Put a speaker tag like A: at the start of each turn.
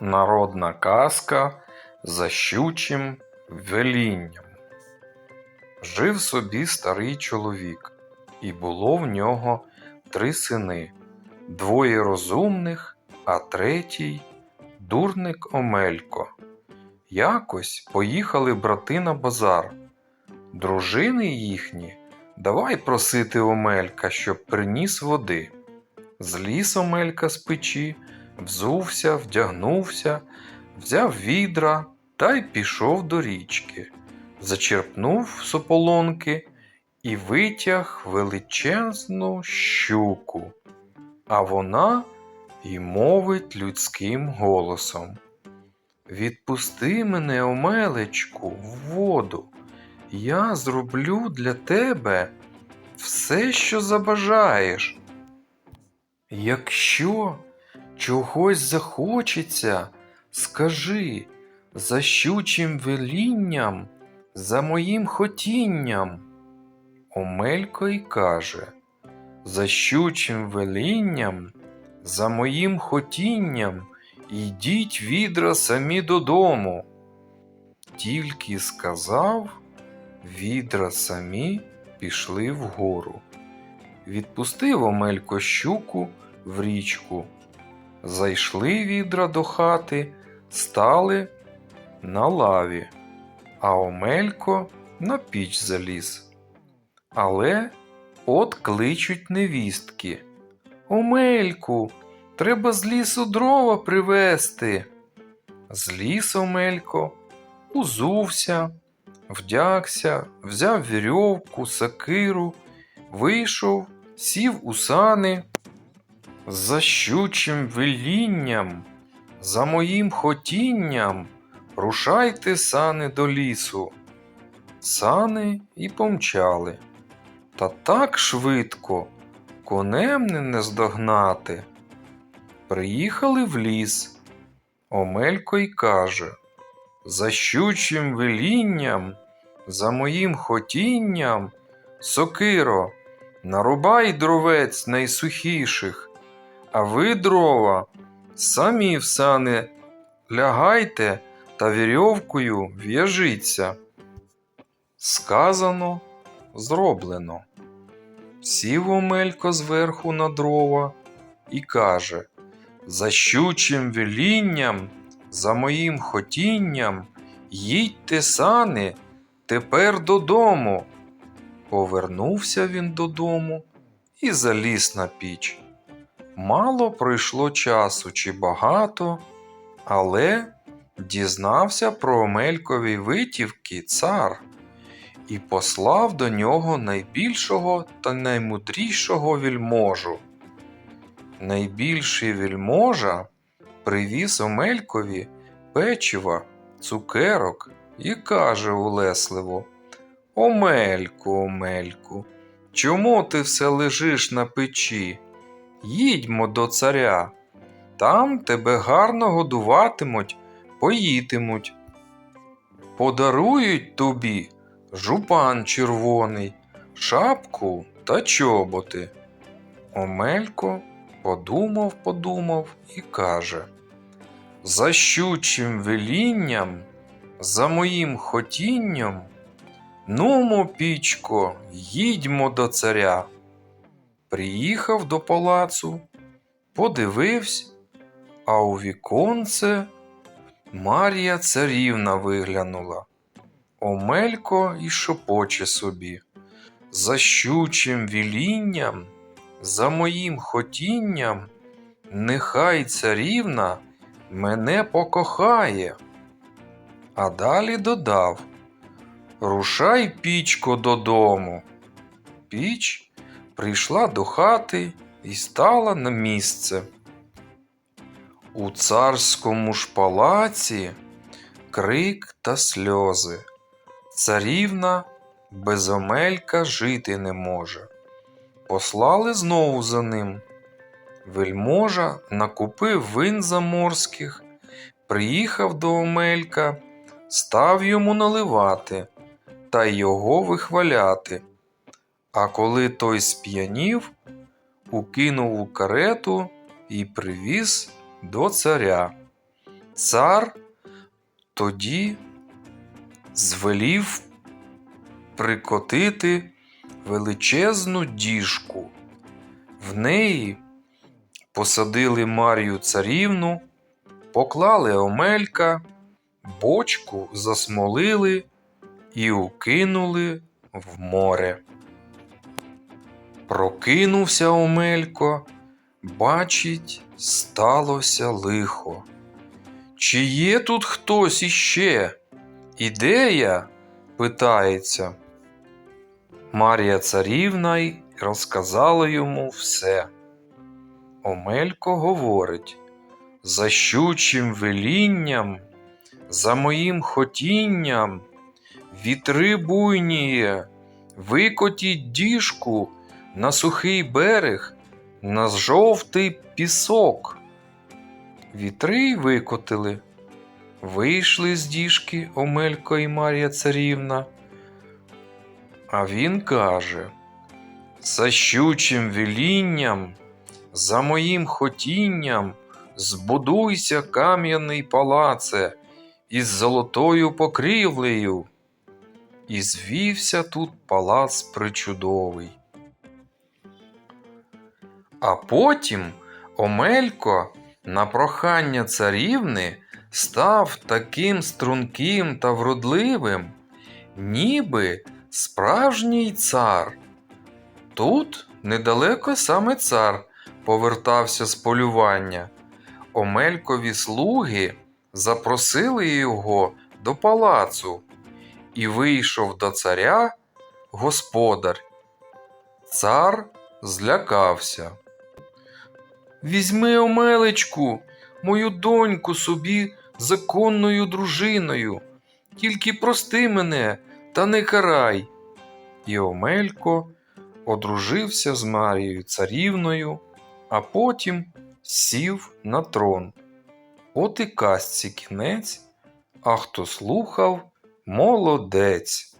A: Народна казка за щучим велінням. Жив собі старий чоловік, і було в нього три сини, двоє розумних, а третій дурник Омелько. Якось поїхали брати на базар. Дружини їхні давай просити Омелька, щоб приніс води. Зліз Омелька з печі, взувся, вдягнувся, взяв відра та й пішов до річки, зачерпнув сополонки і витяг величезну щуку. А вона й мовить людським голосом. Відпусти мене, Омелечку, в воду. Я зроблю для тебе все, що забажаєш. Якщо чогось захочеться, скажи за щучим велінням, за моїм хотінням. Омелько й каже, за щучим велінням, за моїм хотінням, йдіть відра самі додому. Тільки сказав, відра самі пішли вгору. Відпустив Омелько щуку в річку. Зайшли відра до хати, стали на лаві, а Омелько на піч заліз. Але от кличуть невістки. Омельку, треба з лісу дрова привезти. Зліз Омелько, узувся, вдягся, взяв вірьовку, сакиру, вийшов, сів у сани. За щучим велінням, за моїм хотінням, рушайте сани до лісу. Сани і помчали. Та так швидко конем не наздогнати. Приїхали в ліс. Омелько й каже За щучим велінням, за моїм хотінням, сокиро, нарубай дровець найсухіших, а ви, дрова, самі в сани лягайте та вірьовкою в'яжіться. Сказано, зроблено. Сів Омелько зверху на дрова і каже За щучим велінням, за моїм хотінням, їдьте сани тепер додому. Повернувся він додому і заліз на піч. Мало пройшло часу чи багато, але дізнався про Омелькові витівки цар і послав до нього найбільшого та наймудрішого вільможу. Найбільший вільможа привіз Омелькові печива, цукерок і каже улесливо Омельку, Омельку, чому ти все лежиш на печі? Їдьмо до царя, там тебе гарно годуватимуть, поїтимуть. Подарують тобі жупан червоний, шапку та чоботи. Омелько подумав, подумав і каже За щучим велінням, за моїм хотінням, нумо, пічко, їдьмо до царя. Приїхав до палацу, подивився, а у віконце Марія царівна виглянула. Омелько і шопоче собі. За щучим вілінням, за моїм хотінням, нехай царівна мене покохає. А далі додав Рушай, пічко, додому. Піч прийшла до хати і стала на місце. У царському ж палаці крик та сльози. Царівна без Омелька жити не може. Послали знову за ним. Вельможа накупив вин заморських, приїхав до Омелька, став йому наливати та його вихваляти. А коли той сп'янів, укинув у карету і привіз до царя. Цар тоді звелів прикотити величезну діжку. В неї посадили Марію царівну, поклали омелька, бочку засмолили і укинули в море. Прокинувся Омелько, бачить, сталося лихо. Чи є тут хтось іще? І де я? питається. Марія царівна й розказала йому все. Омелько говорить, за щучим велінням, за моїм хотінням, вітри буйніє, викотіть діжку на сухий берег, на жовтий пісок. Вітри викотили. Вийшли з діжки Омелько і Марія царівна. А він каже: За щучим велінням, за моїм хотінням, збудуйся кам'яний палаце із золотою покрівлею. І звівся тут палац причудовий. А потім Омелько на прохання царівни став таким струнким та вродливим, ніби справжній цар. Тут недалеко саме цар повертався з полювання. Омелькові слуги запросили його до палацу, і вийшов до царя господар. Цар злякався. Візьми, Омелечку, мою доньку собі законною дружиною, тільки прости мене та не карай. І Омелько одружився з Марією царівною, а потім сів на трон. От і казці кінець, а хто слухав, молодець.